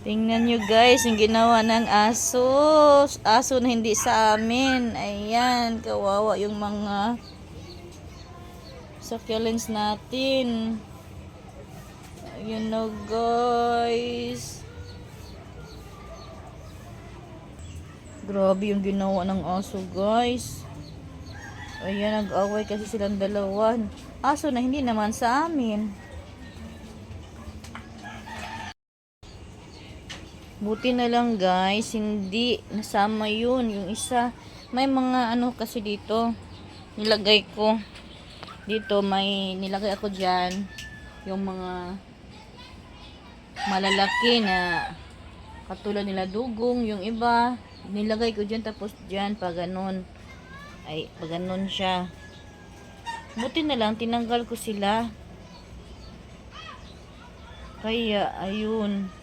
Tingnan nyo guys, yung ginawa ng aso. Aso na hindi sa amin. Ayan, kawawa yung mga succulents natin. Ayan na guys. Grabe yung ginawa ng aso guys. Ayan, nag-away kasi silang dalawa. Aso na hindi naman sa amin. Buti na lang guys, hindi nasama yun. Yung isa, may mga ano kasi dito, nilagay ko. Dito, may nilagay ako dyan. Yung mga malalaki na katulad nila dugong. Yung iba, nilagay ko dyan tapos dyan, pa ganun. Ay, pa ganun siya. Buti na lang, tinanggal ko sila. Kaya, ayun.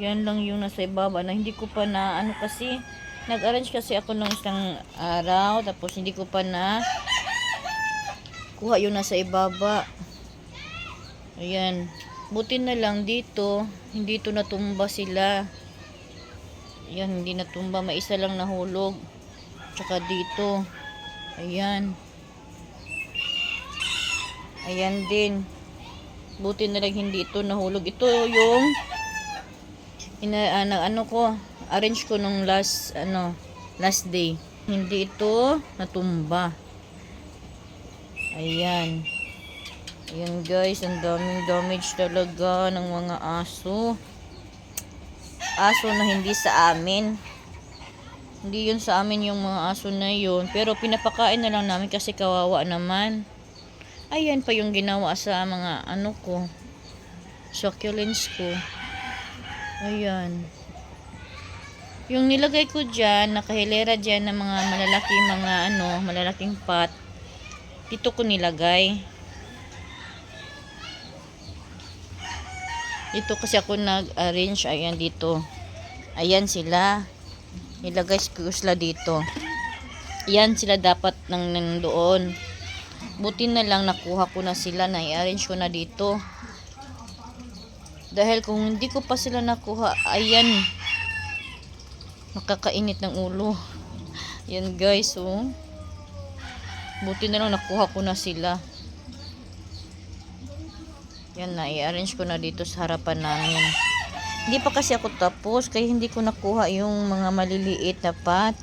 Yan lang yung nasa ibaba na hindi ko pa na ano kasi nag-arrange kasi ako nung isang araw tapos hindi ko pa na kuha yung nasa ibaba. Ayan. Buti na lang dito, hindi to natumba sila. Ayan, hindi natumba. May isa lang nahulog. Tsaka dito. Ayan. Ayan din. Buti na lang hindi ito nahulog. Ito yung ina ano, ano ko arrange ko nung last ano last day. Hindi ito natumba. Ayan. Ayan guys ang daming damage talaga ng mga aso. Aso na hindi sa amin. Hindi yun sa amin yung mga aso na yun pero pinapakain na lang namin kasi kawawa naman. Ayan pa yung ginawa sa mga ano ko succulents ko Ayan. Yung nilagay ko dyan, nakahilera dyan ng mga malalaki mga ano, malalaking pot. Dito ko nilagay. Dito kasi ako nag-arrange. Ayan dito. Ayan sila. Nilagay ko sila dito. Ayan sila dapat nang nandoon. Buti na lang nakuha ko na sila. Na-arrange ko na dito. Dahil kung hindi ko pa sila nakuha, ayan, makakainit ng ulo. Yan guys, oh. Buti na lang nakuha ko na sila. Yan na, i-arrange ko na dito sa harapan namin. Hindi pa kasi ako tapos, kaya hindi ko nakuha yung mga maliliit na pat.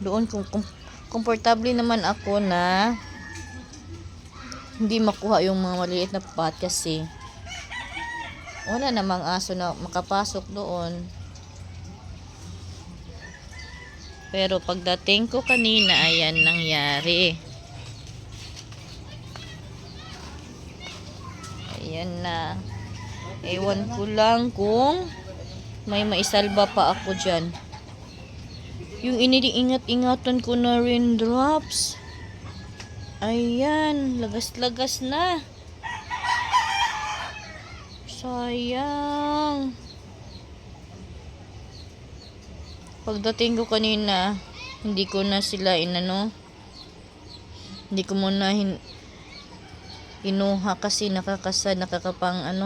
Doon, kung kom komportable naman ako na hindi makuha yung mga maliliit na pat kasi wala namang aso na makapasok doon. Pero pagdating ko kanina, ayan nangyari. Ayan na. Ewan ko lang kung may maisalba pa ako dyan. Yung iniingat-ingatan ko na raindrops. Ayan, lagas-lagas na. Sayang. Pagdating ko kanina, hindi ko na sila inano. Hindi ko muna hin inuha kasi nakakasad, nakakapang ano.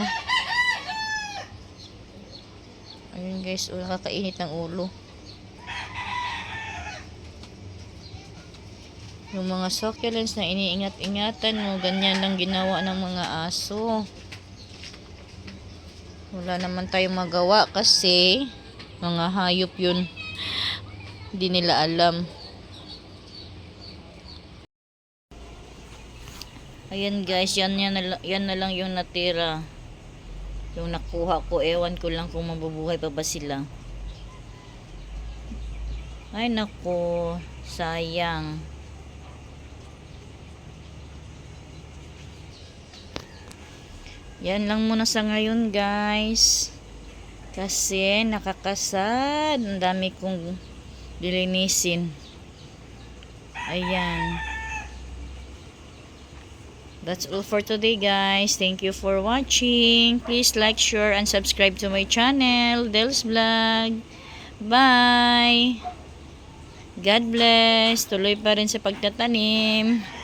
Ayun guys, oh, nakakainit ng ulo. Yung mga succulents na iniingat-ingatan mo, ganyan lang ginawa ng mga aso wala naman tayong magawa kasi mga hayop yun. Hindi nila alam. Ayan guys. Yan, yan, na, yan na lang yung natira. Yung nakuha ko. Ewan ko lang kung mabubuhay pa ba sila. Ay nako sayang Yan lang muna sa ngayon guys. Kasi nakakasad. Ang dami kong dilinisin. Ayan. That's all for today guys. Thank you for watching. Please like, share, and subscribe to my channel. Del's Vlog. Bye! God bless. Tuloy pa rin sa pagtatanim.